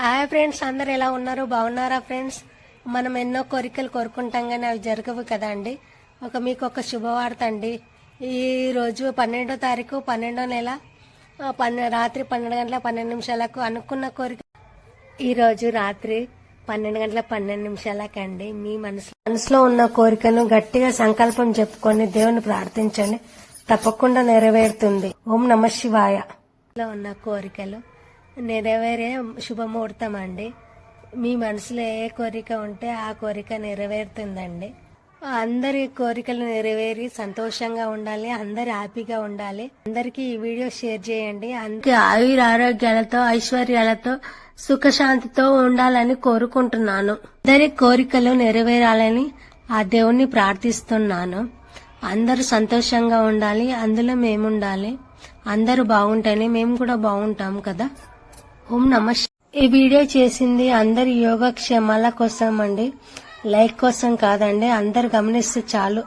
Hi friends అందరు ఎలా ఉన్నారు? బాగున్నారా ఫ్రెండ్స్? మనం ఎన్నో కోరికలు కోరుకుంటాం కానీ అవి జరగవు కదా అండి. ఒక మీకు ఒక శుభవార్త అండి. ఈ రోజు పన్నెండో తారీఖు పన్నెండో నెల పన్నె రాత్రి పన్నెండు గంటల పన్నెండు నిమిషాలకు అనుకున్న కోరిక. ఈరోజు రాత్రి పన్నెండు గంటల పన్నెండు నిమిషాలకండి మీ మనసు మనసులో ఉన్న కోరికను గట్టిగా సంకల్పం చెప్పుకొని దేవుని ప్రార్థించండి. తప్పకుండా నెరవేరుతుంది. ఓం నమ శివాయ. ఉన్న కోరికలు నెరవేరే శుభముహూర్తం అండి మీ మనసులో ఏ కోరిక ఉంటే ఆ కోరిక నెరవేరుతుందండి. అందరి కోరికలు నెరవేరి సంతోషంగా ఉండాలి అందరు హ్యాపీగా ఉండాలి. అందరికీ ఈ వీడియో షేర్ చేయండి. అందరికి ఆయుర ఆరోగ్యాలతో ఐశ్వర్యాలతో సుఖశాంతితో ఉండాలని కోరుకుంటున్నాను. అందరి కోరికలు నెరవేరాలని ఆ దేవుణ్ణి ప్రార్థిస్తున్నాను. అందరూ సంతోషంగా ఉండాలి అందులో మేము ఉండాలి అందరూ బాగుంటేనే మేము కూడా బాగుంటాం కదా. ఓం నమ ఈ వీడియో చేసింది అందరి యోగక్షేమాల కోసం అండి లైక్ కోసం కాదండి అందరు గమనిస్తే చాలు.